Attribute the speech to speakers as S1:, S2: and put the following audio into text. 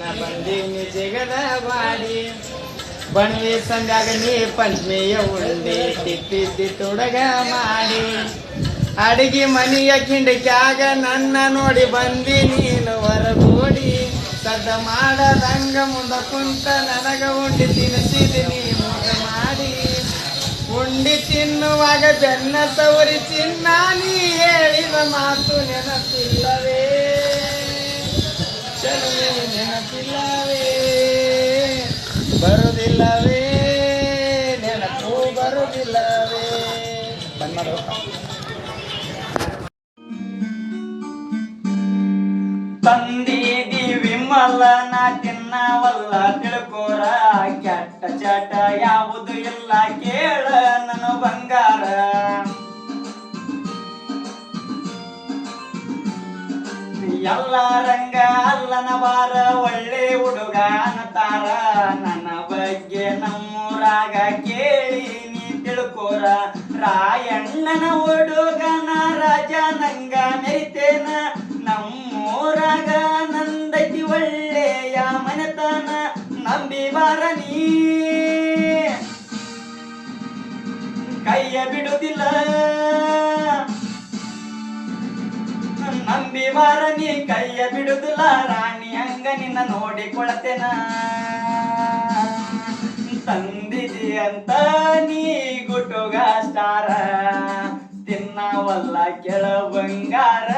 S1: ನಾ ಬಂದೀನಿ ಜಿಗದ ಬಾಡಿ. ಬಣವಿ ಸಂಧ್ಯಾಗ ನೀ ಪಂಚಮಿಯ ಉಂಡಿ. ತಿಪ್ಪಿದ್ದಿ ತೊಡಗ ಮಾಡಿ. ಅಡಿಗೆ ಮನೆಯ ಕಿಂಡಕ್ಯಾಗ ನನ್ನ ನೋಡಿ ಬಂದಿ ನೀನು ಹೊರಗೋಡಿ. ಸದ್ದ ಮಾಡದಂಗ ಮುಂದ ಕುಂತ ನನಗ ಉಂಡಿ ತಿನ್ನಿಸಿದಿನಿ ಮುಗ ಮಾಡಿ. ಉಂಡಿ ತಿನ್ನುವಾಗ ಬೆನ್ನ ಸವರಿ ಚಿನ್ನ ನೀ ಹೇಳಿದ ಮಾತು ನೆನಪಿಲ್ಲವೇ ನೆನಪಿಲ್ಲವೇ ಬರುವುದಿಲ್ಲವೇ? ನೆನಪು ಬರುವುದಿಲ್ಲವೇ? ಬಂದ್ ಮಾಡು. ತಂದೀದಿ ವಿಮಲನ ತಿನ್ನವಲ್ಲ ತಿಳ್ಕೋರ. ಕೆಟ್ಟ ಚಟ ಯಾವುದು ಇಲ್ಲ ಕೇಳ ನನ್ನ ಬಂಗಾರ. ಎಲ್ಲ ರಂಗ ಅಲ್ಲನ ನನ್ನ ಬಗ್ಗೆ ನಮ್ಮೂರಾಗ ಕೇಳಿ ನೀ ತಿಳ್ಕೋರ. ರಾಯಣ್ಣನ ಹುಡುಗನ ರಾಜ ನಂಗ ಮೆರಿತೇನ. ನಮ್ಮೂರಾಗ ನಂದತಿ ಒಳ್ಳೆಯ ಮನೆತನ. ನಂಬಿ ಬಾರ ನೀ. ಕೈಯ ಬಿಡುದಿಲ್ಲ. ನಂಬಿ ಬಾರ ನೀ. ಕೈಯ ಬಿಡುದಿಲ್ಲ. ರಾಣಿ ಹಂಗ ನಿನ್ನ ನೋಡಿಕೊಳತೇನ. ತಂದಿದಿ ಅಂತ ನೀ ಗುಟುಗ ಸ್ಟಾರ. ತಿನ್ನವಲ್ಲ ಕೆಳ ಬಂಗಾರ